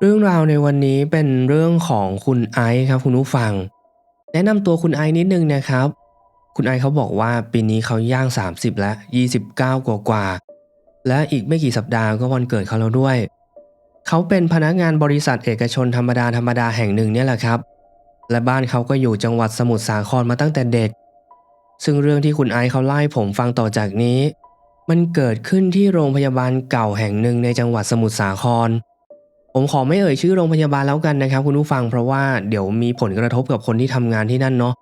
เรื่องราวในวันนี้เป็นเรื่องของคุณไอซ์ครับคุณผู้ฟัง แนะนำตัวคุณไอซ์นิดนึงนะครับ คุณไอซ์เขาบอกว่าปีนี้เขาย่าง 30 แล้ว29 กว่ากว่าๆและอีกไม่กี่สัปดาห์ก็วันเกิดเขาแล้วด้วย เขาเป็นพนักงานบริษัทเอกชนธรรมดาธรรมดาแห่งหนึ่งเนี่ยแหละครับ และบ้านเขาก็อยู่จังหวัดสมุทรสาครมาตั้งแต่เด็ก ซึ่งเรื่องที่คุณไอซ์เขาเล่ผมฟังต่อจากนี้ มันเกิดขึ้นที่โรงพยาบาลเก่าแห่งหนึ่งในจังหวัดสมุทรสาคร ผมขอไม่เอ่ยชื่อโรงพยาบาลแล้วกันนะครับ คุณผู้ฟังเพราะว่าเดี๋ยวมีผลกระทบกับคนที่ทำงานที่นั่นเนาะ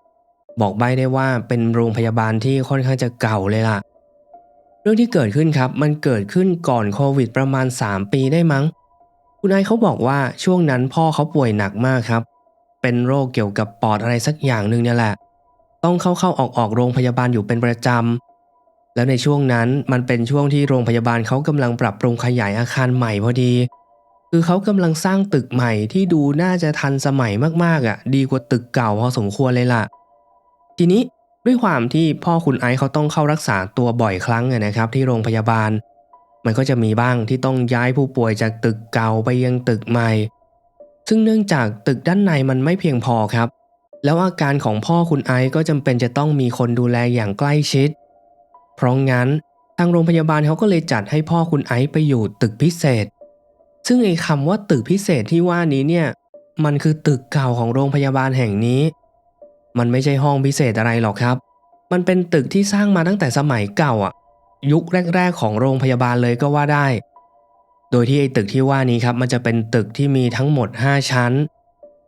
บอกใบได้ว่าเป็นโรงพยาบาลที่ค่อนข้างจะเก่าเลยล่ะ เรื่องที่เกิดขึ้นครับ มันเกิดขึ้นก่อนโควิดประมาณ 3 ปีได้มั้ง คุณนายเขาบอกว่าช่วงนั้นพ่อเขาป่วยหนักมากครับ เป็นโรคเกี่ยวกับปอดอะไรสักอย่างหนึ่งเนี่ยแหละ ต้องเข้าเข้าออกออกโรงพยาบาลอยู่เป็นประจำแล้วในช่วงนั้นมันเป็นช่วงที่โรงพยาบาลเขากำลังปรับปรุงขยายอาคารใหม่พอดี คือเขากำลังสร้างตึกใหม่ที่ดูน่าจะทันสมัยมากๆอะ ดีกว่าตึกเก่าพอสมควรเลยล่ะ ทีนี้ด้วยความที่พ่อคุณไอซ์เขาต้องเข้ารักษาตัวบ่อยครั้งนะครับ ที่โรงพยาบาล มันก็จะมีบ้างที่ต้องย้ายผู้ป่วยจากตึกเก่าไปยังตึกใหม่ ซึ่งเนื่องจากตึกด้านในมันไม่เพียงพอครับ แล้วอาการของพ่อคุณไอซ์ก็จำเป็นจะต้องมีคนดูแลอย่างใกล้ชิด เพราะงั้นทางโรงพยาบาลเขาก็เลยจัดให้พ่อคุณไอซ์ไปอยู่ตึกพิเศษ ซึ่งไอ้คำว่าตึกพิเศษที่ว่านี้เนี่ยมันคือตึกเก่าของโรงพยาบาลแห่งนี้ มันไม่ใช่ห้องพิเศษอะไรหรอกครับ มันเป็นตึกที่สร้างมาตั้งแต่สมัยเก่าอะ ยุคแรก ๆ ของโรงพยาบาลเลยก็ว่าได้ โดยที่ไอ้ตึกที่ว่านี้ครับ มันจะเป็นตึกที่มีทั้งหมด 5 ชั้น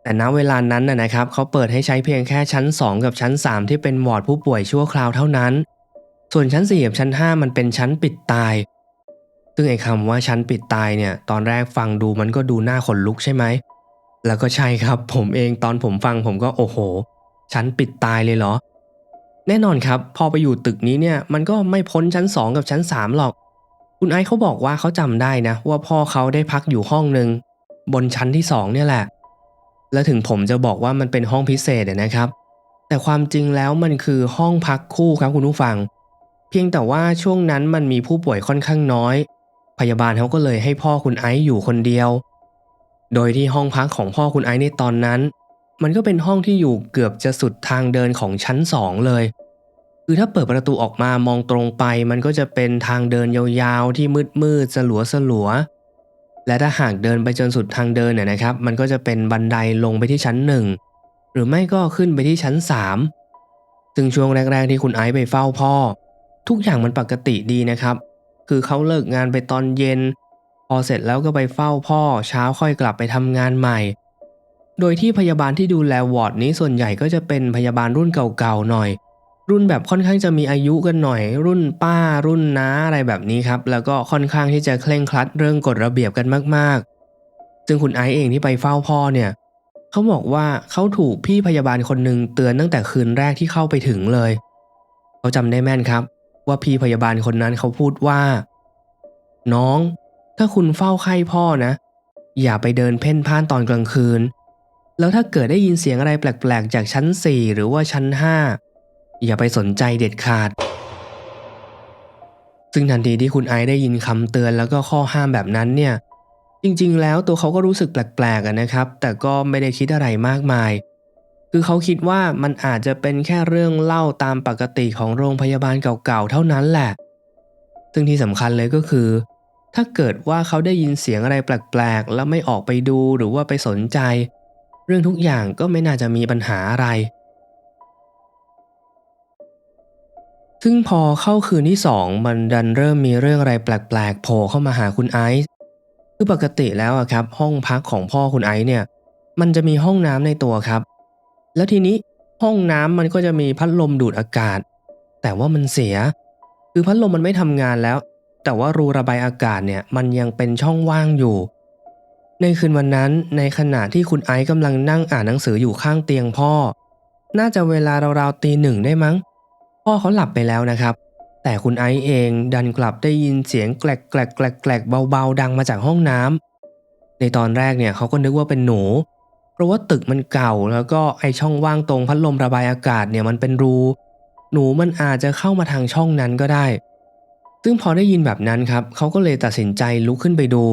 แต่ณเวลานั้นนะนะครับเขาเปิดให้ใช้เพียงแค่ชั้น 2 กับชั้น 3 ที่เป็นวอร์ดผู้ป่วยชั่วคราวเท่านั้น ส่วนชั้น4กับชั้น 5 มันเป็นชั้นปิดตาย ซึ่งไอ้คำว่าชั้นปิดตายเนี่ย ตอนแรกฟังดูมันก็ดูน่าขนลุกใช่ไหม แล้วก็ใช่ครับ ผมเองตอนผมฟังผมก็โอ้โห ชั้นปิดตายเลยเหรอ แน่นอนครับ พอไปอยู่ตึกนี้เนี่ยมันก็ไม่พ้นชั้น 2 กับชั้น 3 หรอก คุณไอซ์เขาบอกว่าเขาจำได้นะ ว่าพ่อเขาได้พักอยู่ห้องหนึ่งบนชั้นที่ 2 เนี่ยแหละ และถึงผมจะบอกว่ามันเป็นห้องพิเศษนะครับ แต่ความจริงแล้วมันคือห้องพักคู่ครับคุณผู้ฟัง เพียงแต่ว่าช่วงนั้นมันมีผู้ป่วยค่อนข้างน้อย พยาบาลเขาก็เลยให้พ่อคุณไอซ์อยู่คนเดียว โดยที่ห้องพักของพ่อคุณไอซ์ในตอนนั้น มันก็เป็นห้องที่อยู่เกือบจะสุดทางเดินของชั้นสองเลย คือถ้าเปิดประตูออกมามองตรงไป มันก็จะเป็นทางเดินยาวๆที่มืดๆสลัวสลัวและถ้าหากเดินไปจนสุดทางเดินเนี่ยนะครับ มันก็จะเป็นบันไดลงไปที่ชั้นหนึ่งหรือไม่ก็ขึ้นไปที่ชั้นสามซึ่งช่วงแรกๆที่คุณไอซ์ไปเฝ้าพ่อ ทุกอย่างมันปกติดีนะครับ คือเขาเลิกงานไปตอนเย็น พอเสร็จแล้วก็ไปเฝ้าพ่อเช้าค่อยกลับไปทำงานใหม่ โดยที่พยาบาลที่ดูแลวอร์ดนี้ส่วนใหญ่ก็จะเป็นพยาบาลรุ่นเก่าๆหน่อย รุ่นแบบค่อนข้างจะมีอายุกันหน่อย รุ่นป้ารุ่นน้าอะไรแบบนี้ครับ แล้วก็ค่อนข้างที่จะเคร่งครัดเรื่องกฎระเบียบกันมากๆ ซึ่งคุณไอซ์เองที่ไปเฝ้าพ่อเนี่ยเขาบอกว่าเขาถูกพี่พยาบาลคนหนึ่งเตือนตั้งแต่คืนแรกที่เข้าไปถึงเลย เขาจำได้แม่นครับ ว่าพี่พยาบาลคนนั้นเขาพูดว่า น้อง ถ้าคุณเฝ้าไข้พ่อนะ อย่าไปเดินเพ่นพ่านตอนกลางคืน แล้วถ้าเกิดได้ยินเสียงอะไรแปลกๆ จากชั้น4หรือว่าชั้น5อย่าไปสนใจเด็ดขาด ซึ่งทันทีที่คุณไอซ์ได้ยินคำเตือนแล้วก็ข้อห้ามแบบนั้นเนี่ย จริงๆ แล้วตัวเขาก็รู้สึกแปลกๆนะครับ แต่ก็ไม่ได้คิดอะไรมากมาย คือเขาคิดว่ามันอาจจะเป็นแค่เรื่องเล่าตามปกติของโรงพยาบาลเก่าๆเท่านั้นแหละ ซึ่งที่สำคัญเลยก็คือ ถ้าเกิดว่าเขาได้ยินเสียงอะไรแปลกๆ แล้วไม่ออกไปดูหรือว่าไปสนใจ เรื่องทุกอย่างก็ไม่น่าจะมีปัญหาอะไร ซึ่งพอเข้าคืนที่สองมันดันเริ่มมีเรื่องอะไรแปลกๆโผล่เข้ามาหาคุณไอซ์คือปกติแล้วอะครับ ห้องพักของพ่อคุณไอซ์เนี่ย มันจะมีห้องน้ำในตัวครับ แล้วทีนี้ห้องน้ำมันก็จะมีพัดลมดูดอากาศ แต่ว่ามันเสีย คือพัดลมมันไม่ทำงานแล้ว แต่ว่ารูระบายอากาศเนี่ยมันยังเป็นช่องว่างอยู่ ในคืนวันนั้นในขณะที่คุณไอซ์กำลังนั่งอ่านหนังสืออยู่ข้างเตียงพ่อ น่าจะเวลาราวๆตีหนึ่งได้มั้ง พ่อเขาหลับไปแล้วนะครับ แต่คุณไอซ์เองดันกลับได้ยินเสียงแกลกแกลกแกลกเบาๆ ดังมาจากห้องน้ำในตอนแรกเนี่ยเขาก็นึกว่าเป็นหนูเพราะว่าตึกมันเก่าแล้วก็ไอช่องว่างตรงพัดลมระบายอากาศเนี่ยมันเป็นรู หนูมันอาจจะเข้ามาทางช่องนั้นก็ได้ ซึ่งพอได้ยินแบบนั้นครับเขาก็เลยตัดสินใจลุกขึ้นไปดู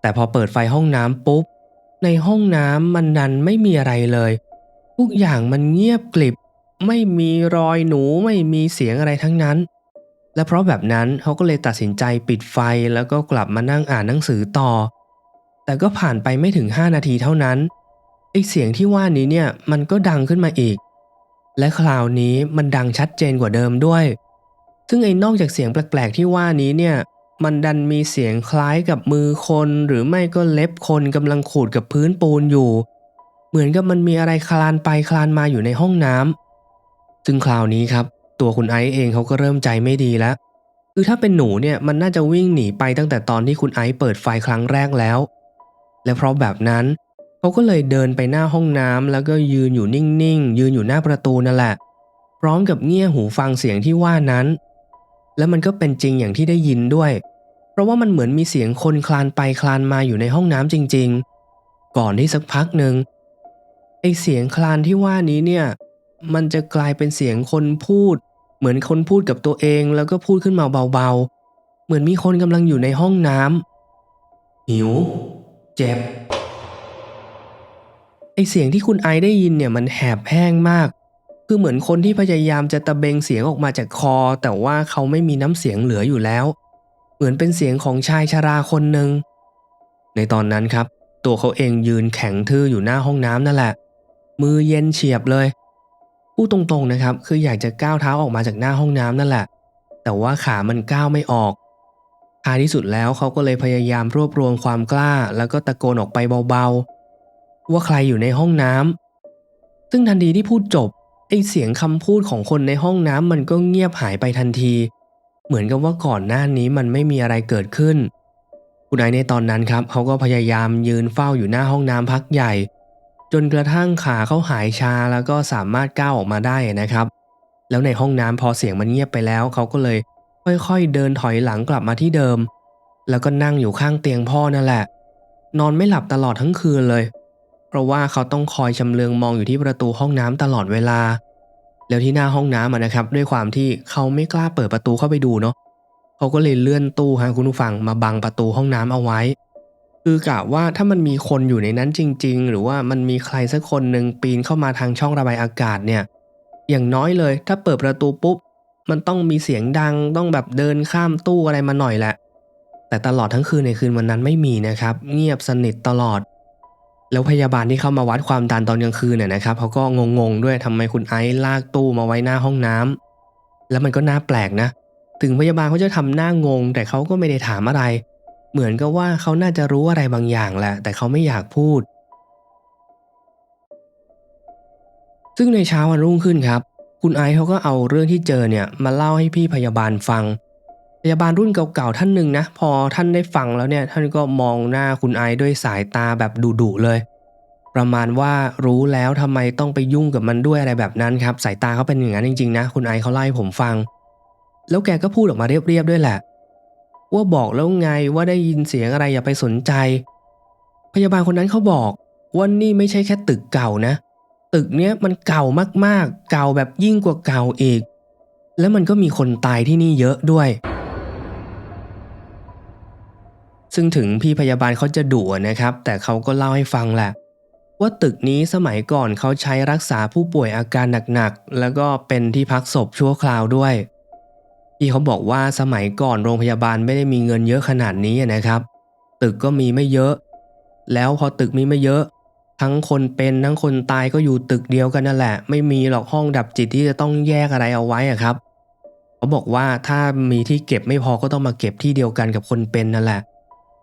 แต่พอเปิดไฟห้องน้ำปุ๊บ ในห้องน้ำมันดันไม่มีอะไรเลย ทุกอย่างมันเงียบกลิบ ไม่มีรอยหนูไม่มีเสียงอะไรทั้งนั้น และเพราะแบบนั้นเขาก็เลยตัดสินใจปิดไฟแล้วก็กลับมานั่งอ่านหนังสือต่อ แต่ก็ผ่านไปไม่ถึง 5 นาทีเท่านั้น อเสียงที่ว่านี้เนี่ยมันก็ดังขึ้นมาอีก และคราวนี้มันดังชัดเจนกว่าเดิมด้วย ซึ่งไอ้นอกจากเสียงแปลกๆที่ว่านี้เนี่ยมันดันมีเสียงคล้ายกับมือคนหรือไม่ก็เล็บคนกำลังขูดกับพื้นปูนอยู่ เหมือนกับมันมีอะไรคลานไปคลานมาอยู่ในห้องน้ำซึ่งคราวนี้ครับ ตัวคุณไอซ์เองเขาก็เริ่มใจไม่ดีแล้ว คือถ้าเป็นหนูเนี่ยมันน่าจะวิ่งหนีไปตั้งแต่ตอนที่คุณไอซ์เปิดไฟครั้งแรกแล้ว และเพราะแบบนั้น เขาก็เลยเดินไปหน้าห้องน้ำแล้วก็ยืนอยู่นิ่งๆ ยืนอยู่หน้าประตูนั่นแหละ พร้อมกับเงี่ยหูฟังเสียงที่ว่านั้น แล้วมันก็เป็นจริงอย่างที่ได้ยินด้วย เพราะว่ามันเหมือนมีเสียงคนคลานไปคลานมาอยู่ในห้องน้ำจริง ๆ ก่อนที่สักพักหนึ่งไอเสียงคลานที่ว่านี้เนี่ย มันจะกลายเป็นเสียงคนพูด เหมือนคนพูดกับตัวเองแล้วก็พูดขึ้นมาเบาๆ เหมือนมีคนกำลังอยู่ในห้องน้ำหิว เจ็บ ไอเสียงที่คุณไอได้ยินเนี่ยมันแหบแห้งมาก คือเหมือนคนที่พยายามจะตะเบงเสียงออกมาจากคอ แต่ว่าเขาไม่มีน้ำเสียงเหลืออยู่แล้ว เหมือนเป็นเสียงของชายชราคนหนึ่ง ในตอนนั้นครับ ตัวเขาเองยืนแข็งทื่ออยู่หน้าห้องน้ำนั่นแหละ มือเย็นเฉียบเลยพูดตรงๆนะครับ คืออยากจะก้าวเท้าออกมาจากหน้าห้องน้ำนั่นแหละ แต่ว่าขามันก้าวไม่ออกท้ายที่สุดแล้วเขาก็เลยพยายามรวบรวมความกล้า แล้วก็ตะโกนออกไปเบาๆ ว่าใครอยู่ในห้องน้ำซึ่งทันทีที่พูดจบไอเสียงคำพูดของคนในห้องน้ำมันก็เงียบหายไปทันที เหมือนกับว่าก่อนหน้านี้มันไม่มีอะไรเกิดขึ้น คุณไอในตอนนั้นครับเขาก็พยายามยืนเฝ้าอยู่หน้าห้องน้ำพักใหญ่ จนกระทั่งขาเขาหายชาแล้วก็สามารถก้าวออกมาได้นะครับ แล้วในห้องน้ำพอเสียงมันเงียบไปแล้วเขาก็เลยค่อยๆ เดินถอยหลังกลับมาที่เดิม แล้วก็นั่งอยู่ข้างเตียงพ่อนั่นแหละ นอนไม่หลับตลอดทั้งคืนเลย เพราะว่าเขาต้องคอยชำเลืองมองอยู่ที่ประตูห้องน้ำตลอดเวลา แล้วที่หน้าห้องน้ำนะครับ ด้วยความที่เขาไม่กล้าเปิดประตูเข้าไปดูเนาะเขาก็เลยเลื่อนตู้ฮะคุณผู้ฟังมาบังประตูห้องน้ำเอาไว้ คือกะว่าถ้ามันมีคนอยู่ในนั้นจริง ๆ หรือว่ามันมีใครสักคนหนึ่งปีนเข้ามาทางช่องระบายอากาศเนี่ย อย่างน้อยเลย ถ้าเปิดประตูปุ๊บมันต้องมีเสียงดังต้องแบบเดินข้ามตู้อะไรมาหน่อยแหละ แต่ตลอดทั้งคืนในคืนวันนั้นไม่มีนะครับ เงียบสนิทตลอด แล้วพยาบาลที่เข้ามาวัดความดันตอนกลางคืนเนี่ยนะครับเขาก็งงๆด้วยทำไมคุณไอซ์ลากตู้มาไว้หน้าห้องน้ำแล้วมันก็น่าแปลกนะ ถึงพยาบาลเขาจะทำหน้างง แต่เขาก็ไม่ได้ถามอะไร เหมือนกับว่าเขาน่าจะรู้อะไรบางอย่างแหละ แต่เขาไม่อยากพูด ซึ่งในเช้าวันรุ่งขึ้นครับ คุณไอซ์เขาก็เอาเรื่องที่เจอเนี่ยมาเล่าให้พี่พยาบาลฟัง พยาบาลรุ่นเก่าๆท่านหนึ่งนะ พอท่านได้ฟังแล้วเนี่ย ท่านก็มองหน้าคุณไอด้วยสายตาแบบดุๆเลย ประมาณว่ารู้แล้วทำไมต้องไปยุ่งกับมันด้วยอะไรแบบนั้นครับ สายตาเขาเป็นอย่างนั้นจริงๆนะ คุณไอเขาเล่ผมฟัง แล้วแกก็พูดออกมาเรียบๆด้วยแหละ ว่าบอกแล้วไงว่าได้ยินเสียงอะไรอย่าไปสนใจ พยาบาลคนนั้นเขาบอกว่านี่ไม่ใช่แค่ตึกเก่านะ ตึกเนี้ยมันเก่ามากๆ เก่าแบบยิ่งกว่าเก่าอีก แล้วมันก็มีคนตายที่นี่เยอะด้วย ซึ่งถึงพี่พยาบาลเขาจะดุนะครับ แต่เขาก็เล่าให้ฟังแหละ ว่าตึกนี้สมัยก่อนเขาใช้รักษาผู้ป่วยอาการหนักๆ แล้วก็เป็นที่พักศพชั่วคราวด้วย พี่เขาบอกว่าสมัยก่อนโรงพยาบาลไม่ได้มีเงินเยอะขนาดนี้นะครับ ตึกก็มีไม่เยอะ แล้วพอตึกมีไม่เยอะ ทั้งคนเป็นทั้งคนตายก็อยู่ตึกเดียวกันนั่นแหละ ไม่มีหรอกห้องดับจิตที่จะต้องแยกอะไรเอาไว้อะครับเขาบอกว่าถ้ามีที่เก็บไม่พอก็ต้องมาเก็บที่เดียวกันกับคนเป็นนั่นแหละ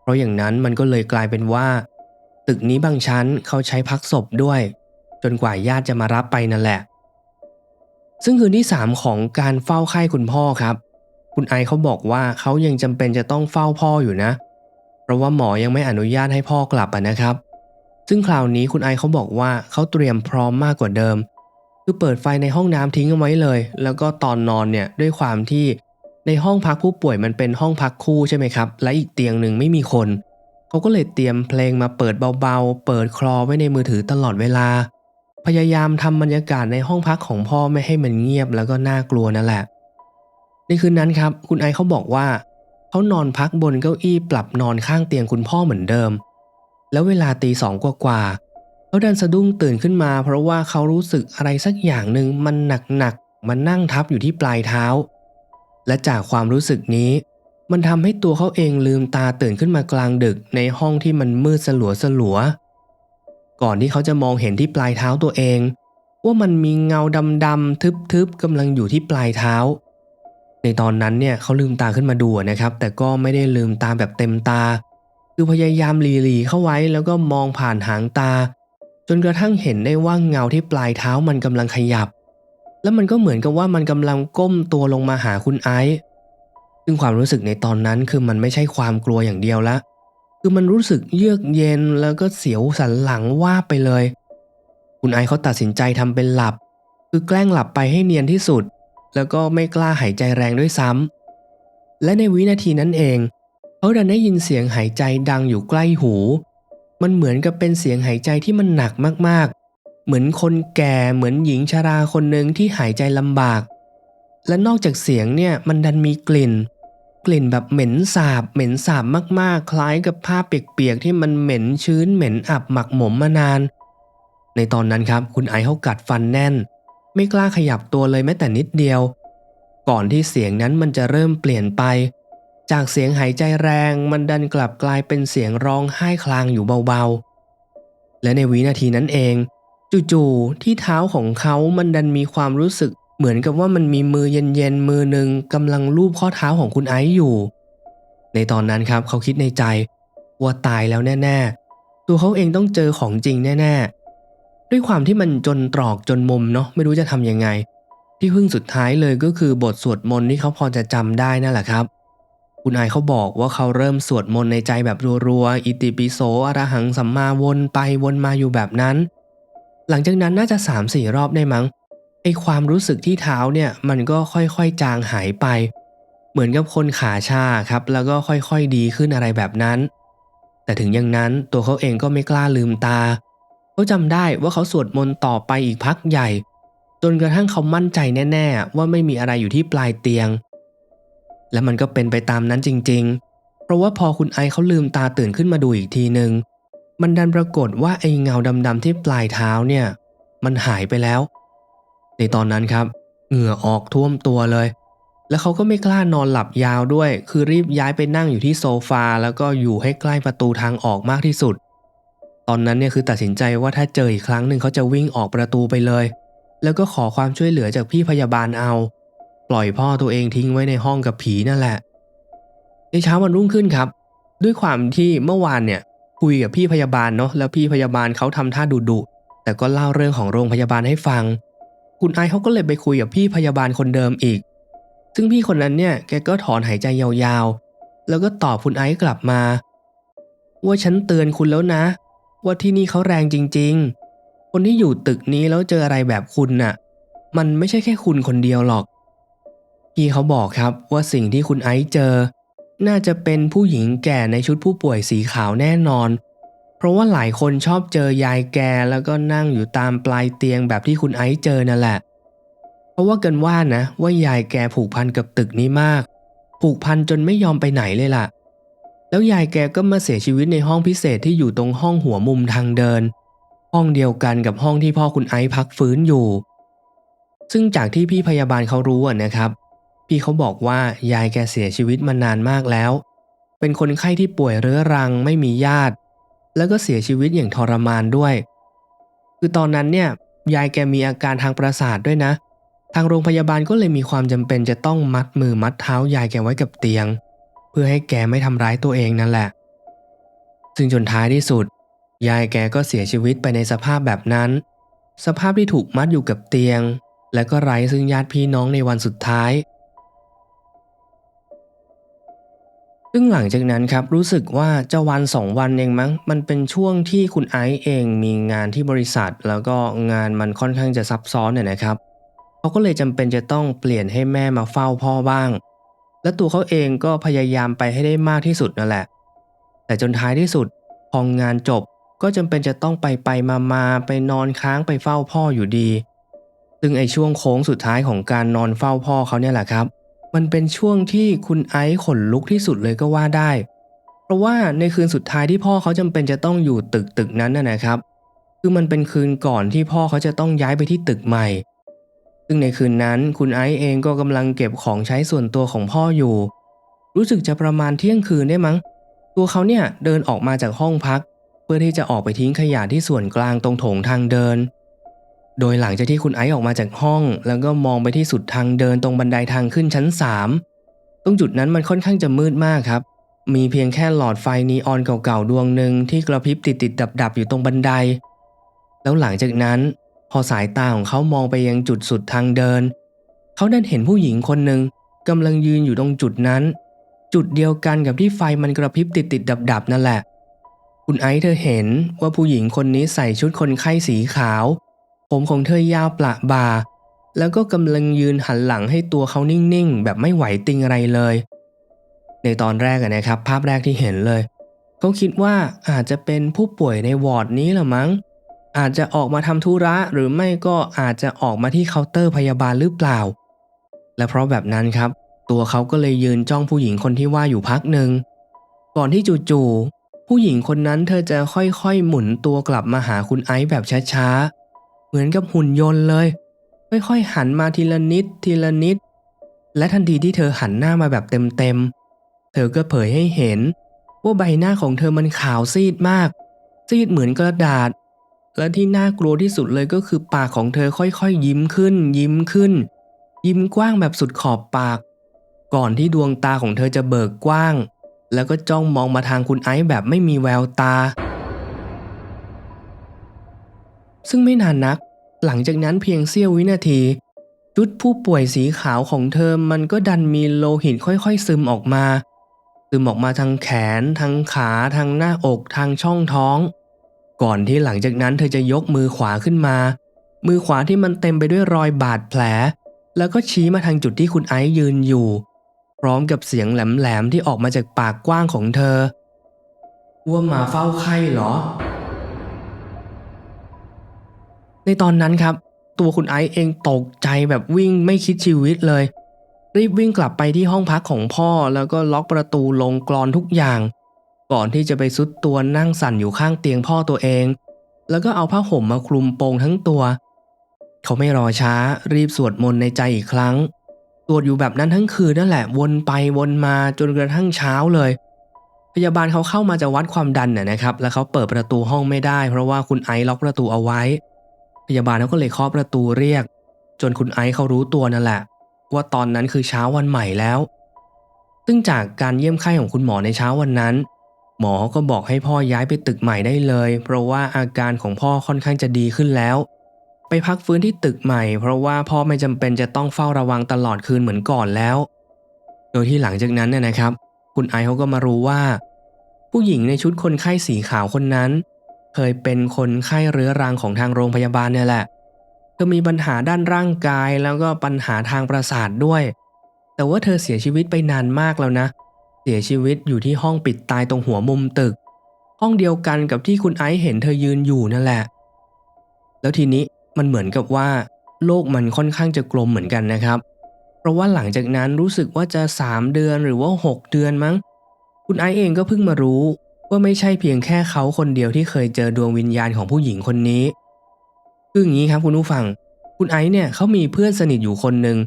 เพราะอย่างนั้นมันก็เลยกลายเป็นว่า ตึกนี้บางชั้นเขาใช้พักศพด้วย จนกว่าญาติจะมารับไปนั่นแหละ ซึ่งคืนที่ 3 ของการเฝ้าไข้คุณพ่อครับ คุณไอเขาบอกว่าเขายังจำเป็นจะต้องเฝ้าพ่ออยู่นะ เพราะว่าหมอยังไม่อนุญาตให้พ่อกลับอะนะครับ ซึ่งคราวนี้คุณไอเขาบอกว่าเขาเตรียมพร้อมมากกว่าเดิม คือเปิดไฟในห้องน้ำทิ้งเอาไว้เลย แล้วก็ตอนนอนเนี่ยด้วยความที่ ในห้องพักผู้ป่วยมันเป็นห้องพักคู่ใช่ไหมครับ และอีกเตียงหนึ่งไม่มีคน เขาก็เลยเตรียมเพลงมาเปิดเบาๆ เปิดคลอไว้ในมือถือตลอดเวลา พยายามทำบรรยากาศในห้องพักของพ่อไม่ให้มันเงียบแล้วก็น่ากลัวนั่นแหละ ในคืนนั้นครับ คุณไอเขาบอกว่าเขานอนพักบนเก้าอี้ปรับนอนข้างเตียงคุณพ่อเหมือนเดิม แล้วเวลาตีสองกว่าๆเขาดันสะดุ้งตื่นขึ้นมา เพราะว่าเขารู้สึกอะไรสักอย่างหนึ่งมันหนักๆมันนั่งทับอยู่ที่ปลายเท้า และจากความรู้สึกนี้ มันทำให้ตัวเขาเองลืมตาตื่นขึ้นมากลางดึกในห้องที่มันมืดสลัวสลัวๆก่อนที่เขาจะมองเห็นที่ปลายเท้าตัวเอง ว่ามันมีเงาดำๆทึบๆกำลังอยู่ที่ปลายเท้า ในตอนนั้นเนี่ยเขาลืมตาขึ้นมาดูนะครับ แต่ก็ไม่ได้ลืมตาแบบเต็มตา คือพยายามหลีๆเข้าไว้แล้วก็มองผ่านหางตา จนกระทั่งเห็นได้ว่าเงาที่ปลายเท้ามันกำลังขยับ แล้วมันก็เหมือนกับว่ามันกำลังก้มตัวลงมาหาคุณไอซ์ซึ่งความรู้สึกในตอนนั้นคือมันไม่ใช่ความกลัวอย่างเดียวละ คือมันรู้สึกเยือกเย็นแล้วก็เสียวสันหลังว่าไปเลย คุณไอซ์เขาตัดสินใจทำเป็นหลับ คือแกล้งหลับไปให้เนียนที่สุด แล้วก็ไม่กล้าหายใจแรงด้วยซ้ำและในวินาทีนั้นเองเขาดันได้ยินเสียงหายใจดังอยู่ใกล้หู มันเหมือนกับเป็นเสียงหายใจที่มันหนักมาก เหมือนคนแก่เหมือนหญิงชราคนหนึ่งที่หายใจลำบาก และนอกจากเสียงเนี่ยมันดันมีกลิ่น กลิ่นแบบเหม็นสาบ เหม็นสาบมากๆ คล้ายกับผ้าเปียกๆที่มันเหม็นชื้นเหม็นอับหมักหมมมานาน ในตอนนั้นครับ คุณไอเขากัดฟันแน่น ไม่กล้าขยับตัวเลยแม้แต่นิดเดียว ก่อนที่เสียงนั้นมันจะเริ่มเปลี่ยนไป จากเสียงหายใจแรงมันดันกลับกลายเป็นเสียงร้องไห้คลางอยู่เบาๆ และในวินาทีนั้นเอง จู่ๆที่เท้าของเขามันดันมีความรู้สึก เหมือนกับว่ามันมีมือเย็นๆมือหนึ่งกำลังลูบข้อเท้าของคุณไอซ์อยู่ ในตอนนั้นครับเขาคิดในใจว่าตายแล้วแน่ๆ ตัวเขาเองต้องเจอของจริงแน่ๆ ด้วยความที่มันจนตรอกจนมุมเนาะไม่รู้จะทำยังไง ที่พึ่งสุดท้ายเลยก็คือบทสวดมนต์ที่เขาพอจะจำได้นั่นแหละครับคุณไอเขาบอกว่าเขาเริ่มสวดมนต์ในใจแบบรัวๆ อิติปิโสอรหังสัมมาวนไปวนมาอยู่แบบนั้น หลังจากนั้นน่าจะ3าสี่รอบได้มั้งไอความรู้สึกที่เท้าเนี่ยมันก็ค่อยๆจางหายไป เหมือนกับคนขาชาครับ แล้วก็ค่อยๆดีขึ้นอะไรแบบนั้น แต่ถึงอย่างนั้นตัวเขาเองก็ไม่กล้าลืมตา เขาจำได้ว่าเขาสวดมนต์ต่อไปอีกพักใหญ่ จนกระทั่งเขามั่นใจแน่ๆ ว่าไม่มีอะไรอยู่ที่ปลายเตียง และมันก็เป็นไปตามนั้นจริงๆ เพราะว่าพอคุณไอเขาลืมตาตื่นขึ้นมาดูอีกทีหนึ่ง มันดันปรากฏว่าไอ้เงาดำๆที่ปลายเท้าเนี่ย มันหายไปแล้ว ในตอนนั้นครับเหงื่อออกท่วมตัวเลย แล้วเขาก็ไม่กล้านอนหลับยาวด้วย คือรีบย้ายไปนั่งอยู่ที่โซฟา แล้วก็อยู่ให้ใกล้ประตูทางออกมากที่สุด ตอนนั้นเนี่ยคือตัดสินใจว่าถ้าเจออีกครั้งหนึ่งเขาจะวิ่งออกประตูไปเลย แล้วก็ขอความช่วยเหลือจากพี่พยาบาลเอา ปล่อยพ่อตัวเองทิ้งไว้ในห้องกับผีนั่นแหละ ในเช้าวันรุ่งขึ้นครับ ด้วยความที่เมื่อวานเนี่ย คุยกับพี่พยาบาลเนาะแล้วพี่พยาบาลเขาทำท่าดุดุแต่ก็เล่าเรื่องของโรงพยาบาลให้ฟัง คุณไอเขาก็เลยไปคุยกับพี่พยาบาลคนเดิมอีก ซึ่งพี่คนนั้นเนี่ยแกก็ถอนหายใจยาวๆ แล้วก็ตอบคุณไอกลับมา ว่าฉันเตือนคุณแล้วนะ ว่าที่นี่เขาแรงจริง ๆ คนที่อยู่ตึกนี้แล้วเจออะไรแบบคุณน่ะ มันไม่ใช่แค่คุณคนเดียวหรอก พี่เขาบอกครับว่าสิ่งที่คุณไอซ์เจอ น่าจะเป็นผู้หญิงแก่ในชุดผู้ป่วยสีขาวแน่นอน เพราะว่าหลายคนชอบเจอยายแกแล้วก็นั่งอยู่ตามปลายเตียงแบบที่คุณไอซ์เจอนั่นแหละ เพราะว่ากันว่านะ ว่ายายแกผูกพันกับตึกนี้มาก ผูกพันจนไม่ยอมไปไหนเลยล่ะ แล้วยายแกก็มาเสียชีวิตในห้องพิเศษที่อยู่ตรงห้องหัวมุมทางเดิน ห้องเดียวกันกับห้องที่พ่อคุณไอซ์พักฟื้นอยู่ ซึ่งจากที่พี่พยาบาลเขารู้นะครับ พี่เขาบอกว่ายายแกเสียชีวิตมานานมากแล้ว เป็นคนไข้ที่ป่วยเรื้อรังไม่มีญาติ แล้วก็เสียชีวิตอย่างทรมานด้วย คือตอนนั้นเนี่ยยายแกมีอาการทางประสาทด้วยนะ ทางโรงพยาบาลก็เลยมีความจำเป็นจะต้องมัดมือมัดเท้ายายแกไว้กับเตียง เพื่อให้แกไม่ทำร้ายตัวเองนั่นแหละ ซึ่งจนท้ายที่สุด ยายแกก็เสียชีวิตไปในสภาพแบบนั้น สภาพที่ถูกมัดอยู่กับเตียง และก็ไร้ซึ่งญาติพี่น้องในวันสุดท้าย ซึ่งหลังจากนั้นครับรู้สึกว่าจะวันสองวันเองมั้ง มันเป็นช่วงที่คุณไอซ์เองมีงานที่บริษัท แล้วก็งานมันค่อนข้างจะซับซ้อนเนี่ยนะครับเขาก็เลยจำเป็นจะต้องเปลี่ยนให้แม่มาเฝ้าพ่อบ้าง และตัวเขาเองก็พยายามไปให้ได้มากที่สุดนั่นแหละ แต่จนท้ายที่สุดพองานจบก็จำเป็นจะต้องไปไปมามาไปนอนค้างไปเฝ้าพ่ออยู่ดี ซึ่งไอช่วงโค้งสุดท้ายของการนอนเฝ้าพ่อเขาเนี่ยแหละครับ มันเป็นช่วงที่คุณไอซ์ขนลุกที่สุดเลยก็ว่าได้ เพราะว่าในคืนสุดท้ายที่พ่อเขาจำเป็นจะต้องอยู่ตึกตึกนั้นนะนะครับ คือมันเป็นคืนก่อนที่พ่อเขาจะต้องย้ายไปที่ตึกใหม่ ซึ่งในคืนนั้นคุณไอซ์เองก็กำลังเก็บของใช้ส่วนตัวของพ่ออยู่ รู้สึกจะประมาณเที่ยงคืนได้มั้ง ตัวเขาเนี่ยเดินออกมาจากห้องพัก เพื่อที่จะออกไปทิ้งขยะที่ส่วนกลางตรงโถงทางเดิน โดยหลังจากที่คุณไอซ์ออกมาจากห้อง แล้วก็มองไปที่สุดทางเดินตรงบันไดทางขึ้นชั้น 3 ตรงจุดนั้นมันค่อนข้างจะมืดมากครับ มีเพียงแค่หลอดไฟนีออนเก่าๆดวงหนึ่งที่กระพริบติดๆดับๆอยู่ตรงบันได แล้วหลังจากนั้น พอสายตาของเขามองไปยังจุดสุดทางเดิน เขาได้เห็นผู้หญิงคนหนึ่งกำลังยืนอยู่ตรงจุดนั้น จุดเดียวกันกับที่ไฟมันกระพริบติดๆดับๆนั่นแหละ คุณไอซ์เธอเห็นว่าผู้หญิงคนนี้ใส่ชุดคนไข้สีขาว ผมของเธอยาวประบ่า แล้วก็กำลังยืนหันหลังให้ตัวเขานิ่งๆ แบบไม่ไหวติงอะไรเลย ในตอนแรกนะครับ ภาพแรกที่เห็นเลย เขาคิดว่าอาจจะเป็นผู้ป่วยในวอร์ดนี้ละมั้ง อาจจะออกมาทำธุระหรือไม่ก็อาจจะออกมาที่เคาน์เตอร์พยาบาลหรือเปล่า และเพราะแบบนั้นครับ ตัวเขาก็เลยยืนจ้องผู้หญิงคนที่ว่าอยู่พักหนึ่งก่อนที่จู่ๆผู้หญิงคนนั้นเธอจะค่อยๆ หมุนตัวกลับมาหาคุณไอซ์แบบช้าๆ เหมือนกับหุ่นยนต์เลย ค่อยๆหันมาทีละนิดทีละนิด และทันทีที่เธอหันหน้ามาแบบเต็มๆ เธอก็เผยให้เห็น ว่าใบหน้าของเธอมันขาวซีดมาก ซีดเหมือนกระดาษ และที่น่ากลัวที่สุดเลยก็คือปากของเธอค่อยๆ ยิ้มขึ้น ยิ้มขึ้น ยิ้มกว้างแบบสุดขอบปาก ก่อนที่ดวงตาของเธอจะเบิกกว้าง แล้วก็จ้องมองมาทางคุณไอซ์แบบไม่มีแววตาซึ่งไม่นานนัก หลังจากนั้นเพียงเสี้ยววินาทีชุดผู้ป่วยสีขาวของเธอมันก็ดันมีโลหิตค่อยๆซึมออกมา ซึมออกมาทางแขน ทางขาทางหน้าอกทางช่องท้อง ก่อนที่หลังจากนั้นเธอจะยกมือขวาขึ้นมา มือขวาที่มันเต็มไปด้วยรอยบาดแผล แล้วก็ชี้มาทางจุดที่คุณไอซ์ยืนอยู่ พร้อมกับเสียงแหลมๆที่ออกมาจากปากกว้างของเธอว่ามาเฝ้าไข้เหรอ ในตอนนั้นครับ ตัวคุณไอซ์เองตกใจแบบวิ่งไม่คิดชีวิตเลย รีบวิ่งกลับไปที่ห้องพักของพ่อแล้วก็ล็อกประตูลงกรอนทุกอย่าง ก่อนที่จะไปซุดตัวนั่งสั่นอยู่ข้างเตียงพ่อตัวเอง แล้วก็เอาผ้าห่มมาคลุมโปงทั้งตัว เขาไม่รอช้ารีบสวดมนต์ในใจอีกครั้งสวดอยู่แบบนั้นทั้งคืนนั่นแหละวนไปวนมาจนกระทั่งเช้าเลย พยาบาลเขาเข้ามาจะวัดความดันน่ะนะครับ แล้วเขาเปิดประตูห้องไม่ได้ เพราะว่าคุณไอซ์ล็อกประตูเอาไว้ พยาบาลเขาก็เลยเคาะประตูเรียก จนคุณไอซ์เขารู้ตัวนั่นแหละ ว่าตอนนั้นคือเช้าวันใหม่แล้ว ซึ่งจากการเยี่ยมไข้ของคุณหมอในเช้าวันนั้น หมอก็บอกให้พ่อย้ายไปตึกใหม่ได้เลย เพราะว่าอาการของพ่อค่อนข้างจะดีขึ้นแล้ว ไปพักฟื้นที่ตึกใหม่ เพราะว่าพ่อไม่จำเป็นจะต้องเฝ้าระวังตลอดคืนเหมือนก่อนแล้ว โดยที่หลังจากนั้นเนี่ยนะครับ คุณไอซ์เขาก็มารู้ว่า ผู้หญิงในชุดคนไข้สีขาวคนนั้น เคยเป็นคนไข้เรื้อรังของทางโรงพยาบาลเนี่ยแหละเธอมีปัญหาด้านร่างกายแล้วก็ปัญหาทางประสาทด้วย แต่ว่าเธอเสียชีวิตไปนานมากแล้วนะ เสียชีวิตอยู่ที่ห้องปิดตายตรงหัวมุมตึก ห้องเดียวกันกับที่คุณไอซ์เห็นเธอยืนอยู่นั่นแหละ แล้วทีนี้มันเหมือนกับว่า โลกมันค่อนข้างจะกลมเหมือนกันนะครับ เพราะว่าหลังจากนั้นรู้สึกว่าจะ 3 เดือนหรือว่า 6 เดือนมั้ง คุณไอซ์เองก็เพิ่งมารู้ ว่าไม่ใช่เพียงแค่เขาคนเดียวที่เคยเจอดวงวิญญาณของผู้หญิงคนนี้คืออย่างนี้ครับคุณผู้ฟัง คุณไอซ์เนี่ยเขามีเพื่อนสนิทอยู่คนหนึ่ง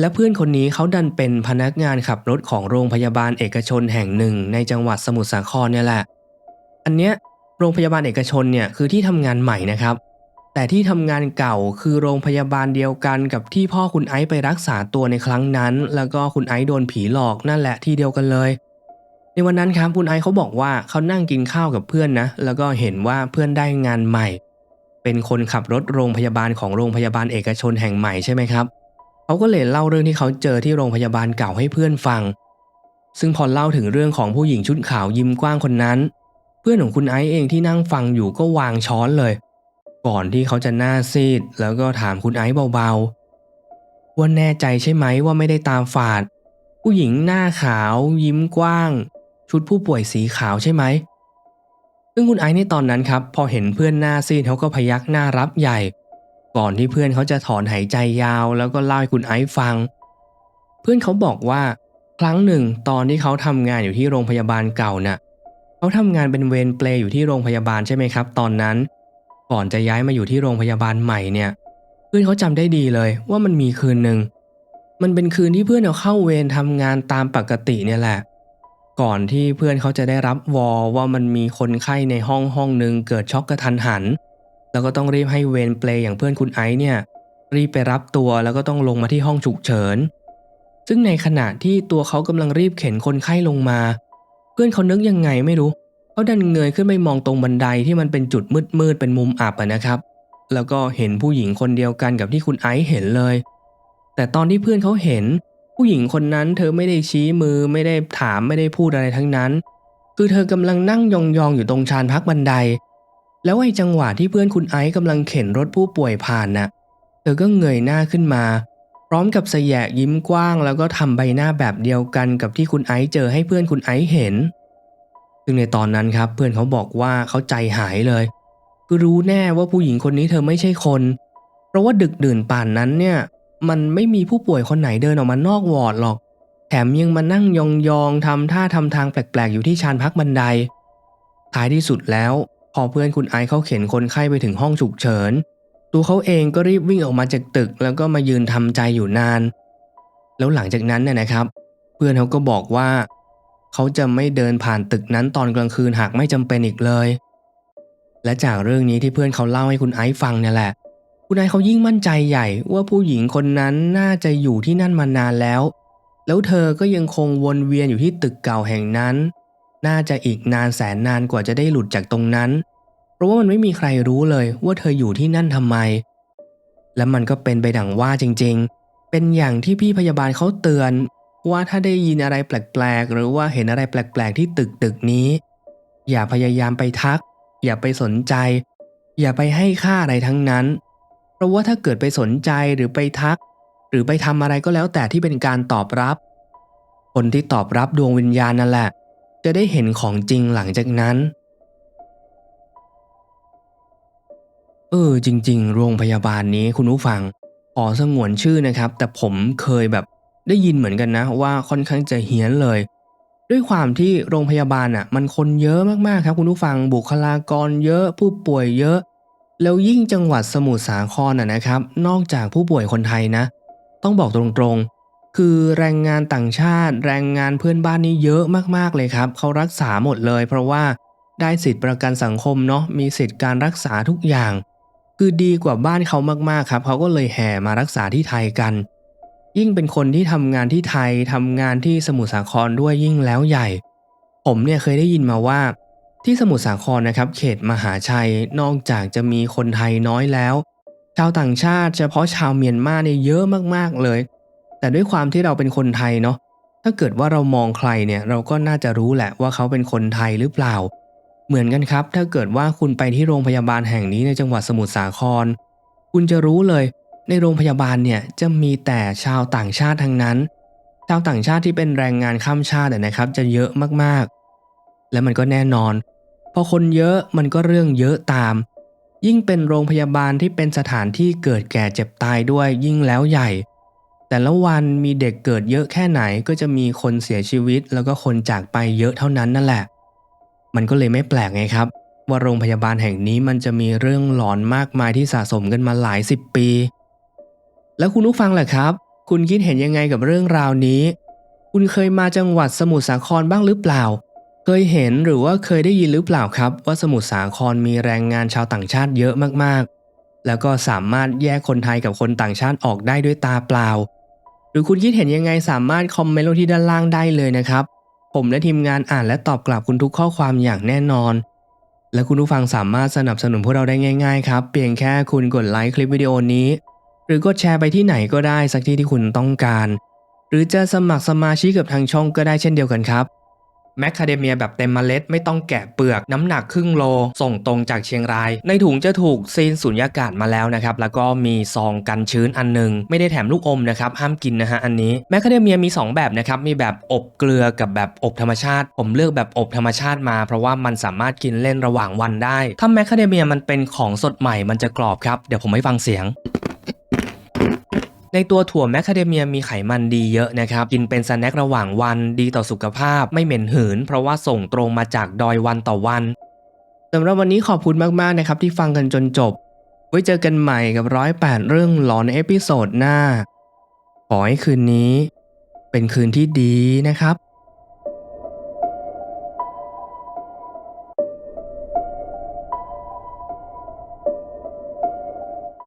และเพื่อนคนนี้เขาดันเป็นพนักงานขับรถของโรงพยาบาลเอกชนแห่งหนึ่ง ในจังหวัดสมุทรสาครเนี่ยแหละ อันเนี้ยโรงพยาบาลเอกชนเนี่ยคือที่ทำงานใหม่นะครับ แต่ที่ทำงานเก่าคือโรงพยาบาลเดียวกันกับที่พ่อคุณไอซ์ไปรักษาตัวในครั้งนั้น แล้วก็คุณไอซ์โดนผีหลอกนั่นแหละที่เดียวกันเลย วันนั้นครับคุณไอซ์เขาบอกว่าเขานั่งกินข้าวกับเพื่อนนะ แล้วก็เห็นว่าเพื่อนได้งานใหม่ เป็นคนขับรถโรงพยาบาลของโรงพยาบาลเอกชนแห่งใหม่ใช่ไหมครับเขาก็เลยเล่าเรื่องที่เขาเจอที่โรงพยาบาลเก่าให้เพื่อนฟัง ซึ่งพอเล่าถึงเรื่องของผู้หญิงชุดขาวยิ้มกว้างคนนั้น เพื่อนของคุณไอซ์เองที่นั่งฟังอยู่ก็วางช้อนเลย ก่อนที่เขาจะหน้าซีด แล้วก็ถามคุณไอซ์เบาๆว่าแน่ใจใช่ไหมว่าไม่ได้ตาฝาดผู้หญิงหน้าขาว ยิ้มกว้าง ชุดผู้ป่วยสีขาวใช่ไหม ซึ่งคุณไอซ์ในตอนนั้นครับ พอเห็นเพื่อนหน้าซีดเขาก็พยักหน้ารับใหญ่ ก่อนที่เพื่อนเขาจะถอนหายใจยาว แล้วก็เล่าให้คุณไอซ์ฟัง เพื่อนเขาบอกว่า ครั้งหนึ่งตอนที่เขาทำงานอยู่ที่โรงพยาบาลเก่าน่ะเขาทำงานเป็นเวรเปลอยู่ที่โรงพยาบาลใช่ไหมครับ ตอนนั้น ก่อนจะย้ายมาอยู่ที่โรงพยาบาลใหม่เนี่ย เพื่อนเขาจำได้ดีเลยว่ามันมีคืนหนึ่งมันเป็นคืนที่เพื่อนเขาเข้าเวรทำงานตามปกติเนี่ยแหละ ก่อนที่เพื่อนเขาจะได้รับวอว่ามันมีคนไข้ในห้องห้องหนึ่งเกิดช็อกกระทันหัน แล้วก็ต้องรีบให้เวรเปลอย่างเพื่อนคุณไอซ์เนี่ยรีบไปรับตัวแล้วก็ต้องลงมาที่ห้องฉุกเฉิน ซึ่งในขณะที่ตัวเขากำลังรีบเข็นคนไข้ลงมา เพื่อนเขานึกยังไงไม่รู้เขาดันเงยขึ้นไปมองตรงบันไดที่มันเป็นจุดมืดๆเป็นมุมอับอะนะครับ แล้วก็เห็นผู้หญิงคนเดียวกันกับที่คุณไอซ์เห็นเลย แต่ตอนที่เพื่อนเขาเห็น ผู้หญิงคนนั้นเธอไม่ได้ชี้มือไม่ได้ถามไม่ได้พูดอะไรทั้งนั้น คือเธอกำลังนั่งยองๆอยู่ตรงชานพักบันได แล้วไอ้จังหวะที่เพื่อนคุณไอซ์กำลังเข็นรถผู้ป่วยผ่านน่ะ เธอก็เงยหน้าขึ้นมา พร้อมกับสยะยิ้มกว้าง แล้วก็ทำใบหน้าแบบเดียวกันกับที่คุณไอซ์เจอให้เพื่อนคุณไอซ์เห็น ซึ่งในตอนนั้นครับเพื่อนเขาบอกว่าเขาใจหายเลย คือรู้แน่ว่าผู้หญิงคนนี้เธอไม่ใช่คน เพราะว่าดึกดื่นป่านนั้นเนี่ย มันไม่มีผู้ป่วยคนไหนเดินออกมานอกวอร์ดหรอก แถมยังมานั่งยองๆทำท่าทำทางแปลกๆ อยู่ที่ชานพักบันได ท้ายที่สุดแล้ว พอเพื่อนคุณไอเขาเข็นคนไข้ไปถึงห้องฉุกเฉิน ตัวเขาเองก็รีบวิ่งออกมาจากตึก แล้วก็มายืนทำใจอยู่นาน แล้วหลังจากนั้นเนี่ยนะครับ เพื่อนเขาก็บอกว่า เขาจะไม่เดินผ่านตึกนั้นตอนกลางคืนหากไม่จำเป็นอีกเลย และจากเรื่องนี้ที่เพื่อนเขาเล่าให้คุณไอซ์ฟังเนี่ยแหละ คุณไอซ์เขายิ่งมั่นใจใหญ่ว่าผู้หญิงคนนั้นน่าจะอยู่ที่นั่นมานานแล้ว แล้วเธอก็ยังคงวนเวียนอยู่ที่ตึกเก่าแห่งนั้น น่าจะอีกนานแสนนานกว่าจะได้หลุดจากตรงนั้น เพราะว่ามันไม่มีใครรู้เลยว่าเธออยู่ที่นั่นทำไม และมันก็เป็นไปดังว่าจริงๆ เป็นอย่างที่พี่พยาบาลเขาเตือน ว่าถ้าได้ยินอะไรแปลกๆ หรือว่าเห็นอะไรแปลกๆ ที่ตึกตึกนี้ อย่าพยายามไปทัก อย่าไปสนใจ อย่าไปให้ค่าอะไรทั้งนั้น เพราะว่าถ้าเกิดไปสนใจหรือไปทัก หรือไปทำอะไรก็แล้วแต่ที่เป็นการตอบรับ คนที่ตอบรับดวงวิญญาณนั่นแหละ จะได้เห็นของจริงหลังจากนั้น เออจริง ๆ โรงพยาบาลนี้คุณผู้ฟังขอสงวนชื่อนะครับ แต่ผมเคยแบบได้ยินเหมือนกันนะว่าค่อนข้างจะเฮี้ยนเลย ด้วยความที่โรงพยาบาลอะ มันคนเยอะมากๆครับคุณผู้ฟังบุคลากรเยอะผู้ป่วยเยอะ แล้วยิ่งจังหวัดสมุทรสาครน่ะนะครับ นอกจากผู้ป่วยคนไทยนะ ต้องบอกตรงๆ คือแรงงานต่างชาติ แรงงานเพื่อนบ้านนี่เยอะมากๆเลยครับเขารักษาหมดเลย เพราะว่าได้สิทธิประกันสังคมเนาะมีสิทธิการรักษาทุกอย่าง คือดีกว่าบ้านเขามากๆครับเขาก็เลยแห่มารักษาที่ไทยกัน ยิ่งเป็นคนที่ทำงานที่ไทยทำงานที่สมุทรสาครด้วยยิ่งแล้วใหญ่ ผมเนี่ยเคยได้ยินมาว่า ที่สมุทรสาครนะครับ เขตมหาชัยนอกจากจะมีคนไทยน้อยแล้ว ชาวต่างชาติเฉพาะชาวเมียนมาเนี่ยเยอะมากๆเลย แต่ด้วยความที่เราเป็นคนไทยเนาะถ้าเกิดว่าเรามองใครเนี่ยเราก็น่าจะรู้แหละว่าเขาเป็นคนไทยหรือเปล่า เหมือนกันครับ ถ้าเกิดว่าคุณไปที่โรงพยาบาลแห่งนี้ในจังหวัดสมุทรสาคร คุณจะรู้เลย ในโรงพยาบาลเนี่ยจะมีแต่ชาวต่างชาติทั้งนั้น ชาวต่างชาติที่เป็นแรงงานข้ามชาตินะครับ จะเยอะมากๆ และมันก็แน่นอน พอคนเยอะมันก็เรื่องเยอะตาม ยิ่งเป็นโรงพยาบาลที่เป็นสถานที่เกิดแก่เจ็บตายด้วยยิ่งแล้วใหญ่ แต่ละวันมีเด็กเกิดเยอะแค่ไหนก็จะมีคนเสียชีวิต แล้วก็คนจากไปเยอะเท่านั้นนั่นแหละ มันก็เลยไม่แปลกไงครับ ว่าโรงพยาบาลแห่งนี้มันจะมีเรื่องหลอนมากมายที่สะสมกันมาหลายสิบปี แล้วคุณผู้ฟังล่ะครับ คุณคิดเห็นยังไงกับเรื่องราวนี้ คุณเคยมาจังหวัดสมุทรสาครบ้างหรือเปล่า เคยเห็นหรือว่าเคยได้ยินหรือเปล่าครับ ว่าสมุทรสาครมีแรงงานชาวต่างชาติเยอะมากๆ แล้วก็สามารถแยกคนไทยกับคนต่างชาติออกได้ด้วยตาเปล่า หรือคุณคิดเห็นยังไงสามารถคอมเมนต์ลงที่ด้านล่างได้เลยนะครับ ผมและทีมงานอ่านและตอบกลับคุณทุกข้อความอย่างแน่นอน และคุณผู้ฟังสามารถสนับสนุนพวกเราได้ง่ายๆครับเพียงแค่คุณกดไลค์คลิปวิดีโอนี้ หรือกดแชร์ไปที่ไหนก็ได้สักที่ที่คุณต้องการ หรือจะสมัครสมาชิกกับทางช่องก็ได้เช่นเดียวกันครับ แมคคาเดเมียแบบเต็มเมล็ดไม่ต้องแกะเปลือกน้ำหนักครึ่งโล ส่งตรงจากเชียงราย ในถุงจะถูกซีนสุญญากาศมาแล้วนะครับ แล้วก็มีซองกันชื้นอันหนึง ไม่ได้แถมลูกอมนะครับ ห้ามกินนะฮะอันนี้แมคคาเดเมียมี 2 แบบนะครับ มีแบบอบเกลือกับแบบอบธรรมชาติ ผมเลือกแบบอบธรรมชาติมา เพราะว่ามันสามารถกินเล่นระหว่างวันได้ ถ้าแมคคาเดเมียมันเป็นของสดใหม่มันจะกรอบครับเดี๋ยวผมให้ฟังเสียง ในตัวถั่วแมคคาเดเมียมีไขมันดีเยอะนะครับ กินเป็นสแน็คระหว่างวันดีต่อสุขภาพไม่เหม็นหืน เพราะว่าส่งตรงมาจากดอยวันต่อวันสำหรับวันนี้ขอบคุณมากๆนะครับที่ฟังกันจนจบ ไว้เจอกันใหม่กับร้อยแปดเรื่องหลอนในเอพิโซดหน้า ขอให้คืนนี้ เป็นคืนที่ดีนะครับ